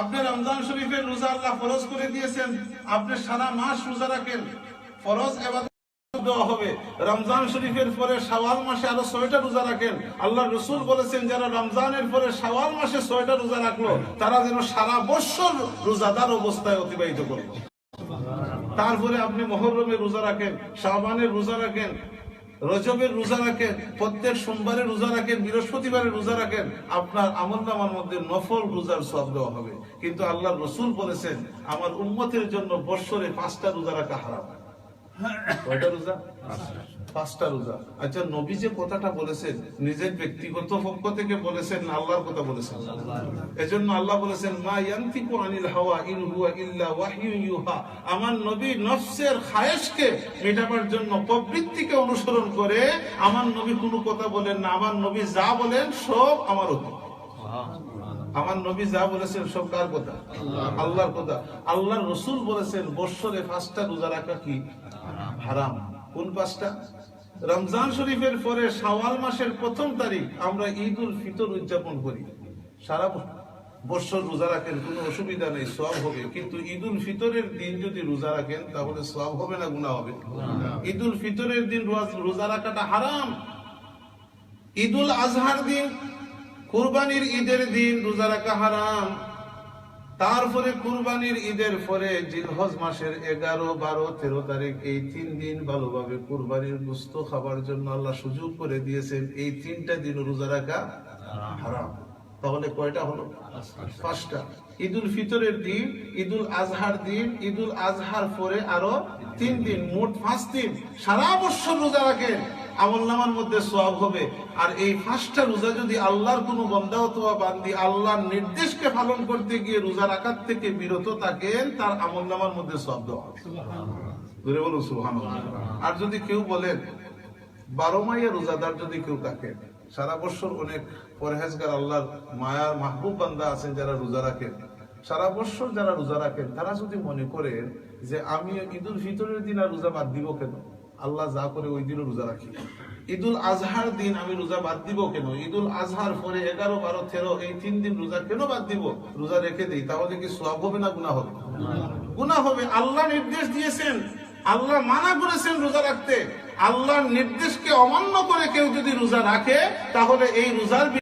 আপনি রমজান শরীফের রোজা আল্লাহ ফরজ করে দিয়েছেন, আপনি সারা মাস রোজা রাখেন। ফরজ পরে মাসে ছয়টা রোজা রসুল বলেছেন, যারা রমজানের পরে মাসে ছয়টা রোজা রাখল, তারা যেন সারা বছর রোজাদার অবস্থায় অতিবাহিত করল তারপরে আপনি মহরমের রোজা রাখেন শাহবানের রোজা রাখেন রজবের রোজা রাখেন, প্রত্যেক সোমবারে রোজা রাখেন, বৃহস্পতিবারে রোজা রাখেন, আপনার আমল নামার মধ্যে নফল রোজার সব দেওয়া হবে। কিন্তু আল্লাহ রসুল বলেছেন, আমার উন্মতের জন্য বৎসরে পাঁচটা রোজা রাখা হারাম। কয়টা রোজা? পাঁচটা রোজা। আচ্ছা নবী যে কথাটা বলেছেন, নিজের ব্যক্তিগত পক্ষ থেকে বলেছেন, আল্লাহর কথা বলেছেন। এজন্য আল্লাহ বলেছেন, মা ইয়ান্তিকু আনিল হাওয়া ইন হুয়া ইল্লা ওয়াহয়ু ইউহা। আমার নবী নফসের খায়েশকে মেটাবার জন্য প্রবৃত্তিকে অনুসরণ করে আমার নবী কোনো কথা বলেন না। আমার নবী যা বলেন, সব আমার অতি আমার নবী যা বলেছেন সব কার কথা? আল্লাহর কথা। আল্লাহর রসুল বলেছেন, বৎসরে পাঁচটা রোজা রাখা কি? হারাম। কোন পাঁচটা? রমজান শরীফের পরে শাওয়াল মাসের প্রথম তারিখ আমরা ঈদ উল ফিতর উদযাপন করি। সারা বৎসর রোজা রাখেন, কোনো অসুবিধা নেই সব হবে। কিন্তু ঈদ উল ফিতরের দিন যদি রোজা রাখেন, তাহলে সব হবে না গুণা হবে? ঈদ উল ফিতরের দিন রোজা রাখাটা হারাম। ঈদ উল আজহার দিন কুরবানির ঈদের দিন রোজা রাখা হারাম। তারপরে কুরবানির ঈদের পরে জিলহজ মাসের এগারো, বারো, তেরো তারিখ, এই তিন দিন ভালোভাবে কুরবানির গুস্ত খাবার জন্য আল্লাহ সুযোগ করে দিয়েছেন। এই তিনটা দিন রোজা রাখা হারাম। তাহলে কয়টা হলো? পাঁচটা। ঈদুল ফিতরের দিন ঈদুল আজহার দিন ঈদুল আজহার পরে আরও তিন দিন মোট পাঁচ দিন। সারা বছর রোজা রাখেন। আমল নামার মধ্যে সব হবে। আর এই পাঁচটা রোজা যদি আল্লাহর কোনো বন্ধা অথবা বান্দি আল্লাহর নির্দেশকে পালন করতে গিয়ে রোজা রাখার থেকে বিরত থাকেন তার আমল নামার মধ্যে সব দেওয়া ধরে বলুন সুবহানাল্লাহ। আর যদি কেউ বলেন বারো মাইয়া রোজাদার যদি কেউ থাকে সারা বছর অনেক পরহেজগার আল্লাহর মায়ার মাহবুব বান্দা আছেন যারা রোজা রাখেন। সারা বছর যারা রোজা রাখেন তারা যদি মনে করেন যে আমি ঈদুল ফিতরের দিন আর রোজা বাদ দিব কেন? আল্লাহ যা করে ওই দিনও রোজা রাখি। ঈদুল আজহার দিন আমি রোজা বাদ দিব কেন? ঈদুল আজহার পরে এগারো বারো তেরো এই তিন দিন রোজা কেন বাদ দিব? রোজা রেখে দিই তাহলে কি সব হবে না গুণা হবে? গুণা হবে। আল্লাহ নির্দেশ দিয়েছেন আল্লাহ মানা করেছেন রোজা রাখতে। আল্লাহর নির্দেশকে অমান্য করে কেউ যদি রোজা রাখে তাহলে এই রোজার